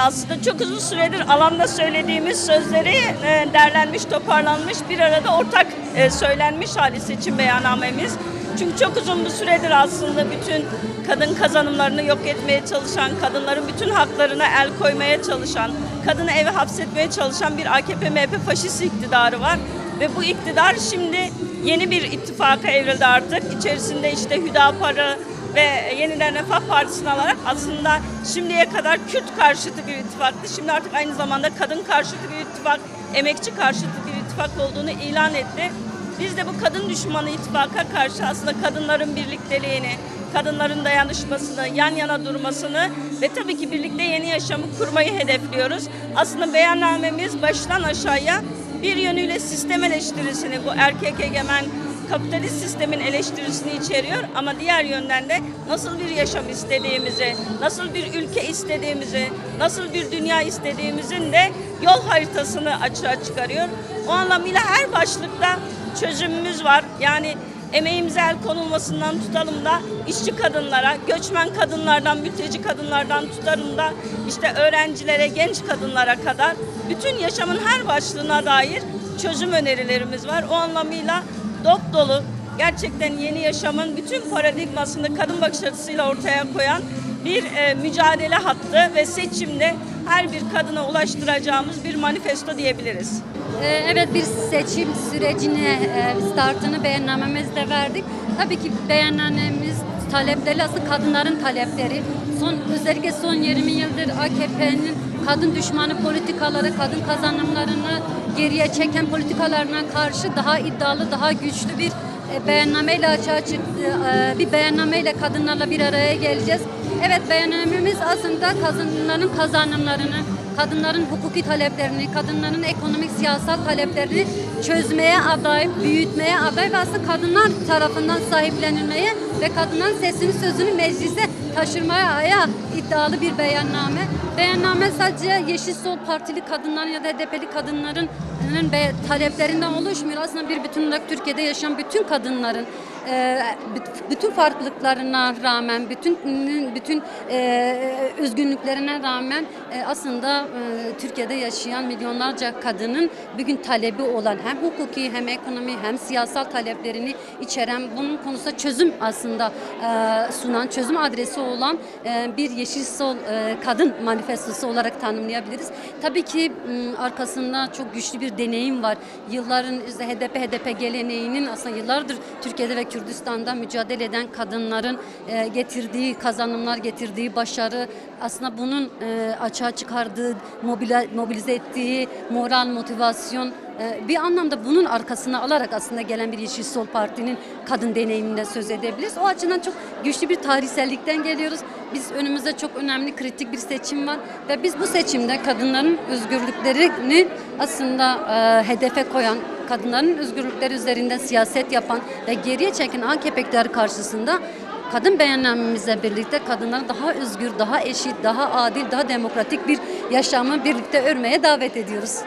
aslında çok uzun süredir alanda söylediğimiz sözleri e, derlenmiş, toparlanmış bir arada ortak e, söylenmiş hali seçim beyannamemiz. Çünkü çok uzun bir süredir aslında bütün kadın kazanımlarını yok etmeye çalışan, kadınların bütün haklarına el koymaya çalışan, kadını eve hapsetmeye çalışan bir AKP MHP faşist iktidarı var. Ve bu iktidar şimdi yeni bir ittifaka evrildi artık. İçerisinde işte Hüdapar'ı ve Yeniden Refah Partisi'ni alarak aslında şimdiye kadar Kürt karşıtı bir ittifaktı. Şimdi artık aynı zamanda kadın karşıtı bir ittifak, emekçi karşıtı bir ittifak olduğunu ilan etti. Biz de bu kadın düşmanı ittifaka karşı aslında kadınların birlikteliğini, kadınların dayanışmasını, yan yana durmasını ve tabii ki birlikte yeni yaşamı kurmayı hedefliyoruz. Aslında beyannamemiz baştan aşağıya bir yönüyle sistem eleştirisini, bu erkek egemen kapitalist sistemin eleştirisini içeriyor ama diğer yönden de nasıl bir yaşam istediğimizi, nasıl bir ülke istediğimizi, nasıl bir dünya istediğimizin de yol haritasını açığa çıkarıyor. O anlamıyla her başlıkta çözümümüz var. Yani emeğimize el konulmasından tutalım da işçi kadınlara, göçmen kadınlardan, mülteci kadınlardan tutarım da işte öğrencilere, genç kadınlara kadar bütün yaşamın her başlığına dair çözüm önerilerimiz var. O anlamıyla dop dolu gerçekten yeni yaşamın bütün paradigmasını kadın bakış açısıyla ortaya koyan bir e, mücadele hattı ve seçimde her bir kadına ulaştıracağımız bir manifesto diyebiliriz. Ee, Evet bir seçim sürecine e, startını beyannamemizde verdik. Tabii ki beyannamemiz talepleri aslında kadınların talepleri. Son özellikle son 20 yıldır AKP'nin kadın düşmanı politikaları, kadın kazanımlarını geriye çeken politikalarına karşı daha iddialı, daha güçlü bir e, beyannameyle açığa çıktı. E, Bir beyannameyle kadınlarla bir araya geleceğiz. Evet beyannamemiz aslında kadınların kazanımlarını, kadınların hukuki taleplerini, kadınların ekonomik siyasal taleplerini çözmeye aday, büyütmeye aday ve aslında kadınlar tarafından sahiplenilmeye ve kadınların sesini sözünü meclise taşırmaya iddialı bir beyanname. Beyanname sadece Yeşil Sol Partili kadınların ya da HDP'li kadınların taleplerinden oluşmuyor. Aslında bir bütün olarak Türkiye'de yaşayan bütün kadınların e, büt- bütün farklılıklarına rağmen, bütün bütün e, üzgünlüklerine rağmen e, aslında e, Türkiye'de yaşayan milyonlarca kadının bugün talebi olan hem hukuki hem ekonomi hem siyasal taleplerini içeren bunun konusunda çözüm aslında sunan, çözüm adresi olan bir Yeşil Sol kadın manifestosu olarak tanımlayabiliriz. Tabii ki arkasında çok güçlü bir deneyim var. Yılların HDP HDP geleneğinin aslında yıllardır Türkiye'de ve Kürdistan'da mücadele eden kadınların e, getirdiği kazanımlar, getirdiği başarı aslında bunun e, açığa çıkardığı, mobilize ettiği moral, motivasyon e, bir anlamda bunun arkasına alarak aslında gelen bir Yeşil Sol Parti'nin kadın deneyiminden söz edebiliriz. O açıdan çok güçlü bir tarihsellikten geliyoruz. Biz önümüzde çok önemli kritik bir seçim var ve biz bu seçimde kadınların özgürlüklerini aslında e, hedefe koyan, kadınların özgürlükleri üzerinde siyaset yapan ve geriye çeken AKP iktidarı karşısında kadın beyannamemizle birlikte kadınları daha özgür, daha eşit, daha adil, daha demokratik bir yaşamı birlikte örmeye davet ediyoruz.